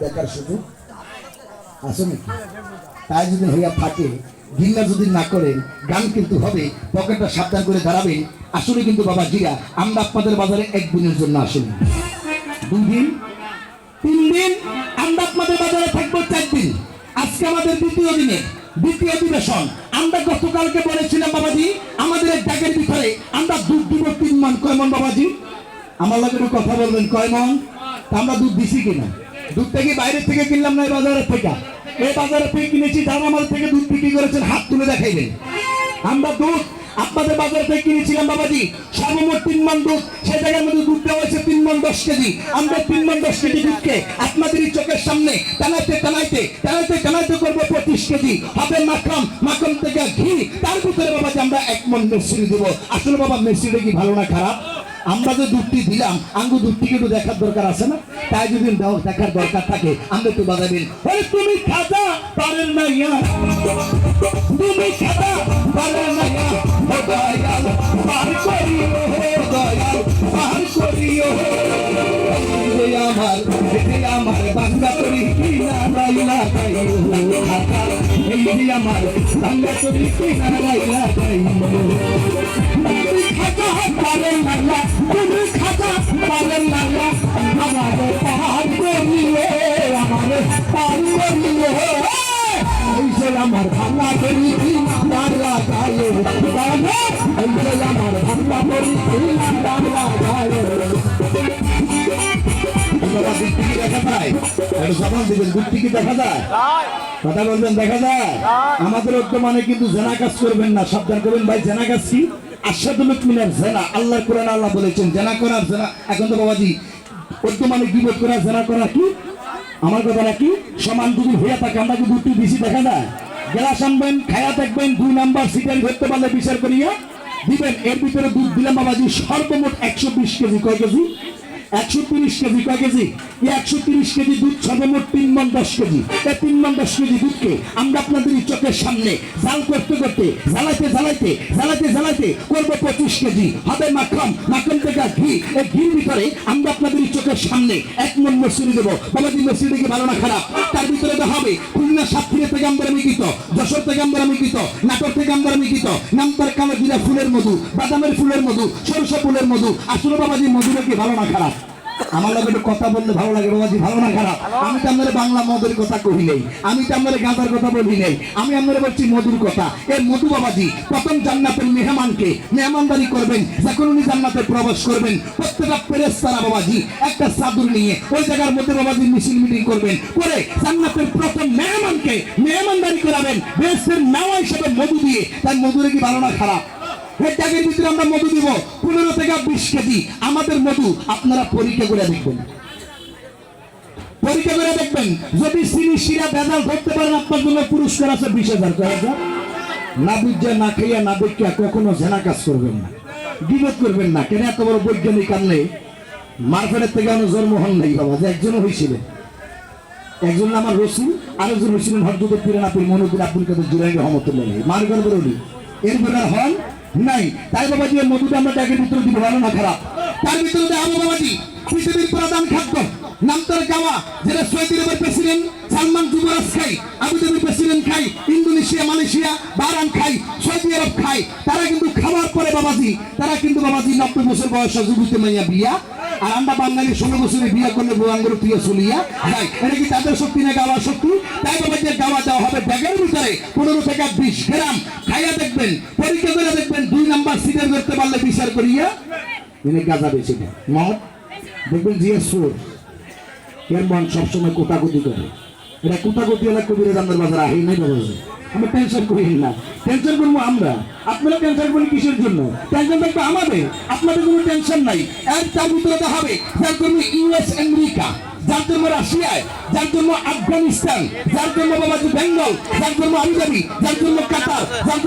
দেখার আছে নাকি? তাই যদি হইয়া যদি না করেন, গান কিন্তু হবে, পকেটটা সাবধান করে দাঁড়াবেন আসলে কিন্তু বাবা জিরা আমরা আপনাদের বাজারে জন্য আসেনি। দুই দিন? তিন দিন? আমরা আপনাদের বাজারে থাকব চার দিন। আজকে আমাদের দ্বিতীয় দিনে, দ্বিতীয় অধিবেশন। আমরা গতকালকে বলেছিলাম, বাবাজি, আমাদের এক ডাকের ভিতরে আমরা দুধ দিব তিন মান। কয় মন, বাবাজি? আমার লাগে কথা বলবেন, কয় মন? আমরা দুধ দিছি কিনা? দুধটা কি বাইরের থেকে কিনলাম না, এই বাজারের থেকে। এই বাজারের থেকে কিনেছি, যারা আমার থেকে দুধ বিক্রি করেছেন, হাত তুলে দেখাইলেন আমরা দুধ আপনাদের বাজার থেকে কিনেছিলাম, বাবাজি। সর্বমোট তিন মন দুধ সেই জায়গার মধ্যে দুধ দেওয়া হয়েছে তিন মন দশ কেজি। আমরা তিন মন দশ কেজি দুধকে আপনাদেরই চোখের সামনে টানাইতে টানাইতে টানাইতে টানাইতে করব পঁচিশ কেজি। হবে মাখন মাখন থেকে ঘি। তার ভিতরে বাবাজি আমরা এক মন মেসিরি দেবো। আসলে বাবা মেসিটা কি ভালো না খারাপ? আমরা যে দুধটি দিলাম আঙ্গু দুধটিকে একটু দেখার দরকার আছে না? তাই যদি দেখার দরকার থাকে, আমরা তো দিন। তুমি খাতা পারেন না ইয়া। তুমি খাতা পারেন না ইয়া। আমার বাংলা করি কি না লাইলা গাইও তুমি খাজা পারেন না তুমি খাজা পারেন না আমারে পার করিও আমারে পার করিও এই যে আমার ভাঙা করি বাংলা গায়ে আমার ভাঙা করি বাংলা গায়ে আল্লাহ কোরআন আল্লাহ বলেছেন জেনা করার জেনা এখন তো বাবাজি গিবত করা জেনা করা কি আমার কথা সমান হয়ে থাকে আমরা বেশি দেখা যায় আনবেন খায়া দেখবেন দুই নাম্বার ধরতে পারলে বিচার করিয়া দিবেন এর ভিতরে দুধ দিলাম বাবাজি সর্বমোট একশো বিশ কেজি, কয় কেজি? একশো তিরিশ কেজি কেজি একশো তিরিশ কেজি দুধ সর্বমোট তিন মন দশ কেজি। তিন মন দশ কেজি দুধকে আমরা আপনাদের চোখের সামনে জাল করতে করতে জ্বালাইতে জ্বালাইতে জ্বালাইতে জ্বালাইতে করব পঁচিশ কেজি। হবে মাখন মাখন ঘি ঘির ভিতরে আমরা আপনাদের চোখের সামনে এক মন মসুরি দেবো। বাবাজি, মসুরি ভালো না খারাপ? তার ভিতরে তো হবে খুলনা সাতক্ষীরা থেকে আমরা মিকিত যশোর থেকে আমরা মিকিত নাটোর থেকে আমরা মিকিত নামতার কালো জিরা ফুলের মধু, বাদামের ফুলের মধু, সরষে ফুলের মধু। আসলে বাবাজি, মধুটা কি ভালো না খারাপ? আমার লাগে একটু কথা বললে ভালো লাগে বাবাজি ভালো না খারাপ? আমি তো আপনার বাংলা মধুর কথা কহি নেই। আমি তো আপনার গাঁদার কথা বলি নেই। আমি আপনার বলছি মধুর কথা। এই মধু বাবাজি প্রথম জান্নাতের মেহমানকে মেহমানদারি করবেন যখন উনি জান্নাতে প্রবেশ করবেন প্রত্যেকটা পেরেস্তারা বাবাজি একটা চাদর নিয়ে ওই জায়গার মধ্যে বাবাজি মিছিল মিটিং করবেন করে জান্নাতের প্রথম মেহমানকে মেহমানদারি করাবেন বেশের নেওয়া হিসেবে মধু দিয়ে। তাই মধুরে কি ভালো না খারাপ? এই ট্যাগের ভিতরে আমরা মধু দিব। পনেরো থেকে বিশ কেজি আমাদের মধু আপনারা পরীক্ষা করে দেখবেন। পরীক্ষা করে দেখবেন, যদি সিনি শিরা ভেজাল ধরতে পারেন, আপনার জন্য পুরস্কার আছে বিশ হাজার না বুঝে, না খাইয়া না দেখিয়া কখনো জেনা কাজ করবেন না। বিরোধ করবেন না, কেন এত বড় বৈজ্ঞানিক আনলে মারফেনের থেকে আমার জন্ম হন নাই বাবা, যে একজনও হয়েছিলেন একজন আমার রসুল, আরেকজন হয়েছিলেন হরজত পিরানাপুর মনুদ্দিন আব্দুল কাদের জুরাই রহমতুল্লাহ মারগর বরুলি এর বেকার হন নাই। তাই বাবাজি এর মধুটা আমরা ত্যাগের ভিতরে দিব ভালো না খারাপ তার ভিতরে আবু বাবাজি, পৃথিবীর প্রধান খাদ্য। নামতার গাওয়া, যেটা সৌদি আরবের প্রেসিডেন্ট সালমান যুবরাজ খাই আবুধাবির প্রেসিডেন্ট খাই ইন্দোনেশিয়া, মালয়েশিয়া, বারান খাই সৌদি আরব খাই তারা কিন্তু খাবার পরে বাবাজি, তারা কিন্তু বাবাজি নব্বই বছর বয়স যুবতী মাইয়া বিয়া আর বাঙালি বিয়ে করলে প্রিয় চলিয়া? এটা কি তাদের শক্তি না শক্তি? তাই বাবা, যে গাওয়া দেওয়া হবে ব্যাগের ভিতরে পনেরো থেকে বিশ গ্রাম, খাইয়া দেখবেন, পরীক্ষা করে দেখবেন দুই নাম্বার সিটের ধরতে পারলে বিচার করিয়া তিনি গাজা বেশি দেয়। মদ, দেখবেন জিএস ফোর এর মন সবসময় কোটাকুটি করে। এটা কোটাকুটি হলে কবিরের আমাদের বাজার আহি নাই বাবা। আমরা টেনশন করি না। টেনশন করব আমরা। আপনারা টেনশন করি কিসের জন্য? টেনশন থাকবে আমাদের। আপনাদের কোনো টেনশন নাই। তার ভিতরে হবে, যার জন্য ইউএস আমেরিকা যার রাশিয়ায় যার আফগানিস্তান যার বাবাজি বেঙ্গল যার যার কাতার যার